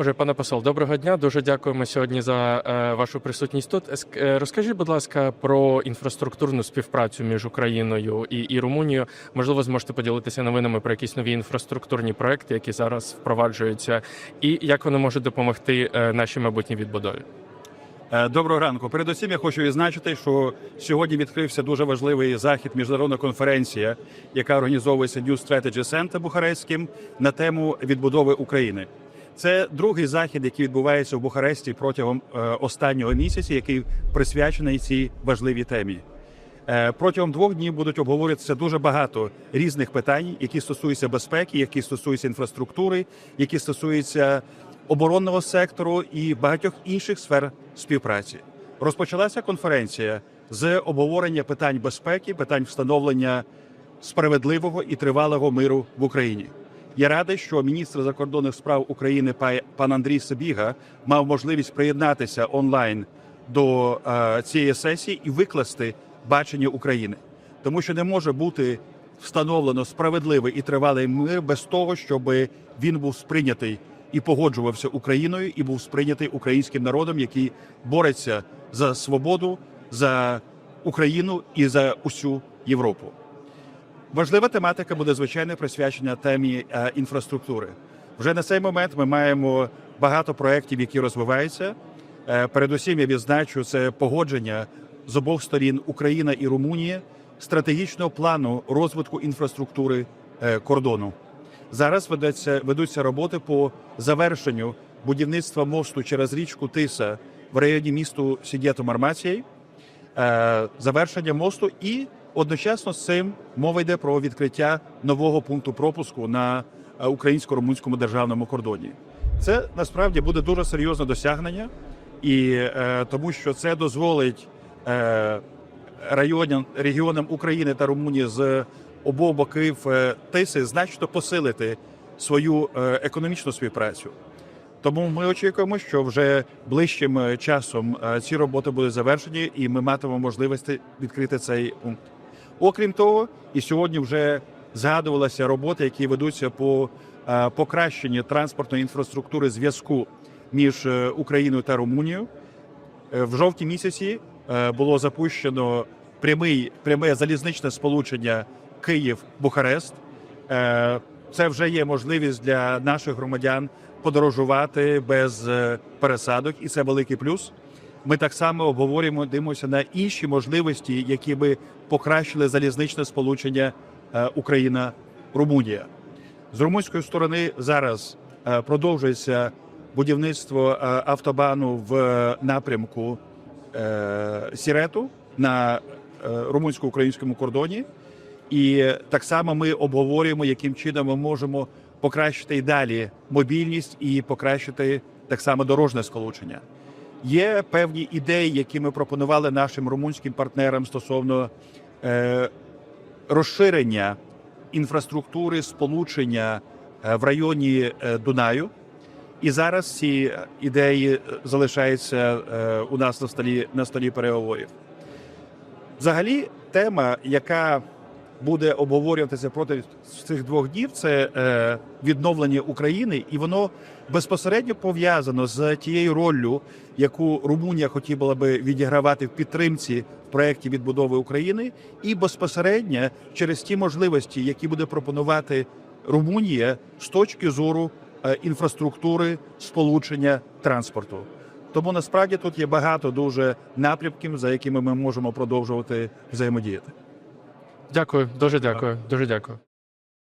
Отже, пане посол, доброго дня. Дуже дякуємо сьогодні за е, вашу присутність тут. Е, Розкажіть, будь ласка, про інфраструктурну співпрацю між Україною і, і Румунією. Можливо, зможете поділитися новинами про якісь нові інфраструктурні проекти, які зараз впроваджуються, і як вони можуть допомогти е, нашій майбутній відбудові. Доброго ранку. Передусім, я хочу відзначити, що сьогодні відкрився дуже важливий захід, міжнародна конференція, яка організовується New Strategy Center Бухарестським на тему відбудови України. Це другий захід, який відбувається в Бухаресті протягом е, останнього місяця, який присвячений цій важливій темі. Е, Протягом двох днів будуть обговорюватися дуже багато різних питань, які стосуються безпеки, які стосуються інфраструктури, які стосуються оборонного сектору і багатьох інших сфер співпраці. Розпочалася конференція з обговорення питань безпеки, питань встановлення справедливого і тривалого миру в Україні. Я радий, що міністр закордонних справ України пан Андрій Сабіга мав можливість приєднатися онлайн до е, цієї сесії і викласти бачення України, тому що не може бути встановлено справедливий і тривалий мир без того, щоб він був сприйнятий і погоджувався Україною, і був сприйнятий українським народом, який бореться за свободу, за Україну і за усю Європу. Важлива тематика буде звичайно присвячена темі е, інфраструктури. Вже на цей момент ми маємо багато проєктів, які розвиваються. Е, Передусім, я відзначу це погодження з обох сторін Україна і Румунія стратегічного плану розвитку інфраструктури е, кордону. Зараз ведеться ведуться роботи по завершенню будівництва мосту через річку Тиса в районі місту Сідєто Мармації завершення мосту, і одночасно з цим мова йде про відкриття нового пункту пропуску на е, українсько-румунському державному кордоні. Це насправді буде дуже серйозне досягнення, і е, тому що це дозволить е, районам, регіонам України та Румунії з обох боків е, Тиси значно посилити свою е, економічну співпрацю. Тому ми очікуємо, що вже ближчим е, часом ці роботи будуть завершені, і ми матимемо можливість відкрити цей пункт. Окрім того, і сьогодні вже згадувалися роботи, які ведуться по е, покращенню транспортної інфраструктури зв'язку між е, Україною та Румунією. Е, В жовтні місяці було запущено прямий, пряме залізничне сполучення Київ-Бухарест. Це вже є можливість для наших громадян подорожувати без пересадок, і це великий плюс. Ми так само обговорюємо, дивимося на інші можливості, які би покращили залізничне сполучення е, Україна-Румунія. З румунської сторони зараз е, продовжується будівництво е, автобану в напрямку Сірету на румунсько-українському кордоні. І так само ми обговорюємо, яким чином ми можемо покращити і далі мобільність і покращити так само дорожне сполучення. Є певні ідеї, які ми пропонували нашим румунським партнерам стосовно е, розширення інфраструктури сполучення е, в районі е, Дунаю. І зараз ці ідеї е, залишаються у нас на столі на столі переговорів. Взагалі, тема, яка буде обговорюватися проти цих двох днів, це е, відновлення України, і воно безпосередньо пов'язано з тією роллю, яку Румунія хотіла би відігравати в підтримці в проєкті відбудови України, і безпосередньо через ті можливості, які буде пропонувати Румунія з точки зору е, інфраструктури, сполучення транспорту. Тому насправді тут є багато дуже напрямків, за якими ми можемо продовжувати взаємодіяти. Дякую, дуже дякую, дуже дякую.